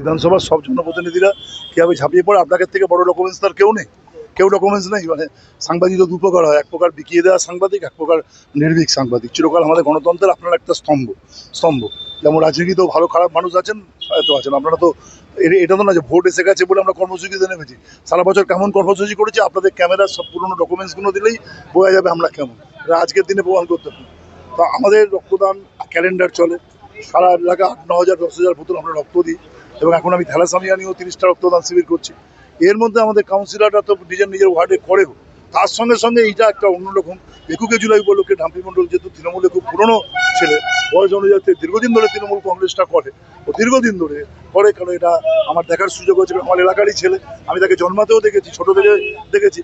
বিধানসভার সব জনপ্রতিনিধিরা কীভাবে ঝাঁপিয়ে পড়ে? আপনাদের থেকে বড় ডকুমেন্টস তার কেউ নেই। কেউ ডকুমেন্টস নেই। মানে সাংবাদিক দু প্রকার হয়। এক প্রকার বিকিয়ে দেওয়া সাংবাদিক, এক প্রকার নির্ভীক সাংবাদিক। চিরকাল আমাদের গণতন্ত্রের আপনার একটা স্তম্ভ স্তম্ভ। যেমন রাজনীতিতেও ভালো খারাপ মানুষ আছেন, হয়তো আছেন। আপনারা তো এটা তো না যে ভোট এসে গেছে বলে আমরা কর্মসূচিতে নেমেছি। সারা বছর কেমন কর্মসূচি করেছি, আপনাদের ক্যামেরার সব পুরনো ডকুমেন্টসগুলো দিলেই বোঝা যাবে আমরা কেমন। আজকের দিনে প্রমাণ করতে পারি তো আমাদের রক্তদান ক্যালেন্ডার চলে। সারা এলাকা আট, ন হাজার, দশ হাজার বোতল আমরা রক্ত দিই। এবং এখন আমি থ্যালাসামিয়া নিয়েও তিরিশটা রক্তদান শিবির করছি। এর মধ্যে আমাদের কাউন্সিলররা তো নিজের নিজের ওয়ার্ডে করেও তার সঙ্গে সঙ্গে এইটা একটা অন্যরকম একুশে জুলাই উপলক্ষে ঢাম্পি মণ্ডল যেহেতু তৃণমূলে খুব পুরনো ছেলে, বয়স অনুযায়ী দীর্ঘদিন ধরে তৃণমূল কংগ্রেসটা করে। ও দীর্ঘদিন ধরে করে কারণ এটা আমার দেখার সুযোগ হয়েছে আমার এলাকারই ছেলে। আমি তাকে জন্মাতেও দেখেছি, ছোট থেকে দেখেছি।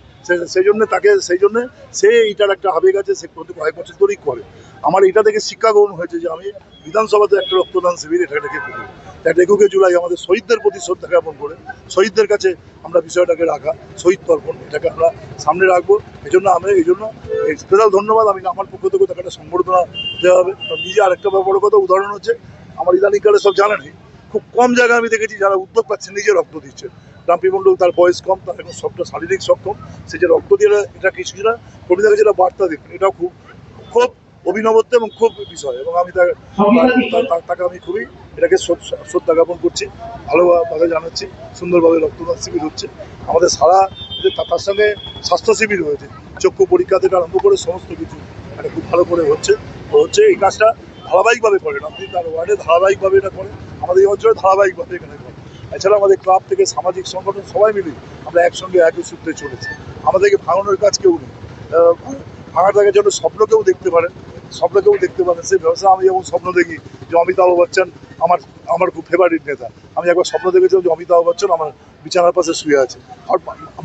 সেই জন্য তাকে, সেই জন্য সে এইটার একটা আবেগ আছে, সে প্রতি কয়েক বছর ধরেই করে। আমার এটা থেকে শিক্ষা গ্রহণ হয়েছে যে আমি বিধানসভাতে একটা রক্তদান শিবির এটাকে করি। একটা একুশে জুলাই আমাদের শহীদদের প্রতি শ্রদ্ধা জ্ঞাপন করে। শহীদদের কাছে আমরা বিষয়টাকে রাখা, শহীদ তর্পণ, এটাকে আমরা সামনে রাখব। এই জন্য আমি এই জন্য স্পেশাল ধন্যবাদ। আমি আমার পক্ষ থেকে তাকে একটা সম্বর্ধনা দেওয়া হবে। নিজে আরেকটা বড় কথা, উদাহরণ হচ্ছে, আমার ইদানিংকালে সব জানেনই খুব কম জায়গায় আমি দেখেছি যারা উদ্যোগ পাচ্ছে, নিজে রক্ত দিচ্ছে। রামপি মণ্ডল, তার বয়স কম, তার এখন সবটা শারীরিক সক্ষম। সে যে রক্ত দিয়ে, এটা কিছুটা কবিতাকে যেটা বার্তা দিন এটাও খুব খুব অভিনবত্ব এবং খুব বিষয় এবং আমি তাকে আমি খুবই এটাকে শ্রদ্ধ- জ্ঞাপন করছি ভালোভাবে জানাচ্ছি সুন্দরভাবে রক্তদান শিবির হচ্ছে। আমাদের সারা তার সঙ্গে স্বাস্থ্য শিবির হয়েছে। চক্ষু পরীক্ষা থেকে আরম্ভ করে সমস্ত কিছু এটা খুব ভালো করে হচ্ছে। হচ্ছে এই কাজটা ধারাবাহিকভাবে করেন আপনি তার ওয়ার্ডে ধারাবাহিকভাবে এটা করেন আমাদের এই অঞ্চলে ধারাবাহিকভাবে এখানে করেন। এছাড়া আমাদের ক্লাব থেকে সামাজিক সংগঠন সবাই মিলে আমরা একসঙ্গে একই সূত্রে চলেছি। আমাদেরকে ভাঙানোর কাজ কেউ নেই। ভাঙার জায়গার জন্য স্বপ্ন কেউ দেখতে পারেন স্বপ্ন কেউ দেখতে পারেন সেই ব্যবসা আমি যেমন স্বপ্ন দেখি যে অমিতাভ বচ্চন আমার আমার খুব ফেভারিট নেতা। আমি একবার স্বপ্ন দেখেছিলাম যে অমিতাভ বচ্চন আমার বিছানার পাশে শুয়ে আছে। আর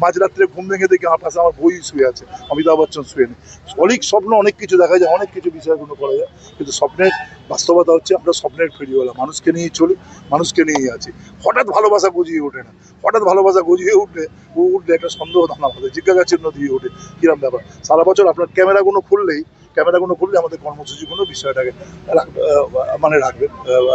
মাঝরাত্রে ঘুম ভেঙে দেখি আমার পাশে আমার বই শুয়ে আছে, অমিতাভ বচ্চন শুয়ে নেই। অনেক স্বপ্ন, অনেক কিছু দেখা যায়, অনেক কিছু বিষয়গুলো করা যায়, কিন্তু স্বপ্নের বাস্তবতা হচ্ছে আমরা স্বপ্নের ফেরিওয়ালা, মানুষকে নিয়েই চলি, মানুষকে নিয়েই আছি। হঠাৎ ভালোবাসা গজিয়ে ওঠে না। হঠাৎ ভালোবাসা গজিয়ে উঠলে ও উঠলে একটা সন্দেহ ধারণা হবে জিজ্ঞাসা চিহ্ন দিয়ে ওঠে। কিরম ব্যাপার? সারা বছর আপনার ক্যামেরাগুলো খুললেই ক্যামেরাগুলো করলে আমাদের কর্মসূচিগুলো বিষয়টাকে মানে রাখবেন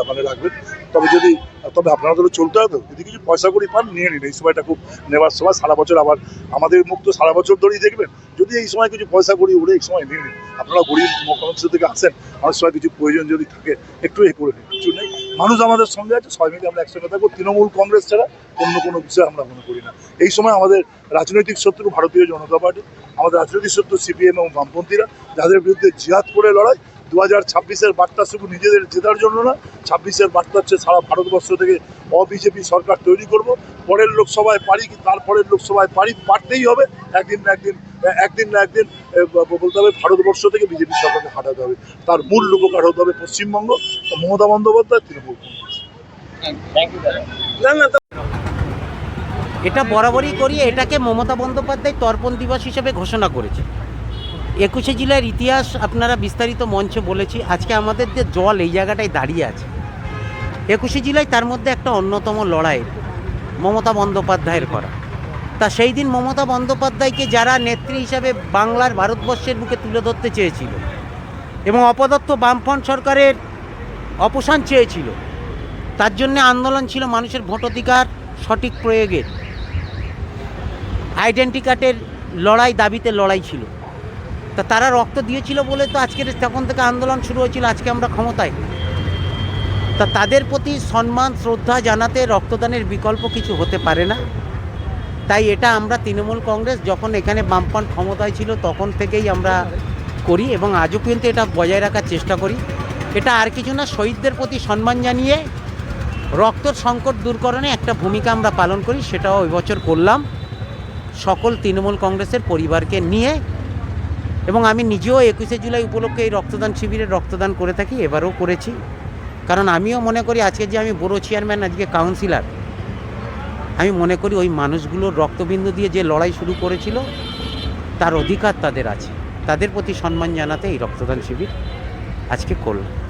মানে রাখবেন তবে যদি, তবে আপনারা ধরো চলতে হবে যদি কিছু পয়সা করি পান, নিয়ে নিন। এই সময়টা খুব নেওয়ার সময়। সারা বছর আবার আমাদের মুখ তো সারা বছর ধরেই দেখবেন। যদি এই সময় কিছু পয়সা করি উড়ে এই সময় নিয়ে নিন। আপনারা গরিব মুখ্যমন্ত্রী থেকে আসেন। আমার সময় কিছু প্রয়োজন যদি থাকে, একটু এ করে নিন। কিছু নেই। মানুষ আমাদের সঙ্গে আছে, সবাই মিলে আমরা একসঙ্গে থাকব। তৃণমূল কংগ্রেস ছাড়া অন্য কোনো বিষয়ে আমরা মনে করি না। এই সময় আমাদের রাজনৈতিক শত্রু ভারতীয় জনতা পার্টি, আমাদের রাজনৈতিক শত্রু সিপিএম এবং বামপন্থীরা, যাদের বিরুদ্ধে জিহাদ করে লড়াই দু হাজার ছাব্বিশের বার্তা শুধু নিজেদের জেতার জন্য না ছাব্বিশের বার্তা হচ্ছে সারা ভারতবর্ষ থেকে অবিজেপি সরকার তৈরি করব, পরের লোকসভায় পারি কি তারপরের লোকসভায় পারি, পারতেই হবে। একদিন না একদিন একদিন না একদিন বলতে হবে ভারতবর্ষ থেকে বিজেপি সরকারকে হাঁটাতে হবে। তার মূল রূপকার হতে হবে পশ্চিমবঙ্গ মমতা বন্দ্যোপাধ্যায়, তৃণমূল এটা বরাবরই করি এটাকে মমতা বন্দ্যোপাধ্যায় তর্পণ দিবস হিসেবে ঘোষণা করেছে। একুশে জেলার ইতিহাস আপনারা বিস্তারিত মঞ্চে বলেছি। আজকে আমাদের যে জল এই জায়গাটায় দাঁড়িয়ে আছে একুশে জেলায় তার মধ্যে একটা অন্যতম লড়াই মমতা বন্দ্যোপাধ্যায়ের করা। তা সেই দিন মমতা বন্দ্যোপাধ্যায়কে যারা নেত্রী হিসাবে বাংলার ভারতবর্ষের বুকে তুলে ধরতে চেয়েছিল এবং অপদত্ত বামফ্রন্ট সরকারের অপসান চেয়েছিল, তার জন্য আন্দোলন ছিল মানুষের ভোটাধিকার সঠিক প্রয়োগের আইডেন্টি কার্ডের লড়াই দাবিতে লড়াই ছিল। তা তারা রক্ত দিয়েছিল বলে তো আজকের, তখন থেকে আন্দোলন শুরু হয়েছিল, আজকে আমরা ক্ষমতায়। তা তাদের প্রতি সম্মান, শ্রদ্ধা জানাতে রক্তদানের বিকল্প কিছু হতে পারে না। তাই এটা আমরা তৃণমূল কংগ্রেস যখন এখানে বামফ্রন্ট ক্ষমতায় ছিল তখন থেকেই আমরা করি এবং আজও পর্যন্ত এটা বজায় রাখার চেষ্টা করি। এটা আর কিছু না, শহীদদের প্রতি সম্মান জানিয়ে রক্তর সংকট দূরকরণে একটা ভূমিকা আমরা পালন করি, সেটাও ওই বছর করলাম। সকল তৃণমূল কংগ্রেসের পরিবারকে নিয়ে এবং আমি নিজেও একুশে জুলাই উপলক্ষে এই রক্তদান শিবিরে রক্তদান করে থাকি, এবারও করেছি। কারণ আমিও মনে করি আজকে যে আমি বড় চেয়ারম্যান আজকে কাউন্সিলার আমি মনে করি ওই মানুষগুলোর রক্তবিন্দু দিয়ে যে লড়াই শুরু করেছিল, তার অধিকার তাদের আছে। তাদের প্রতি সম্মান জানাতে এই রক্তদান শিবির আজকে করলাম।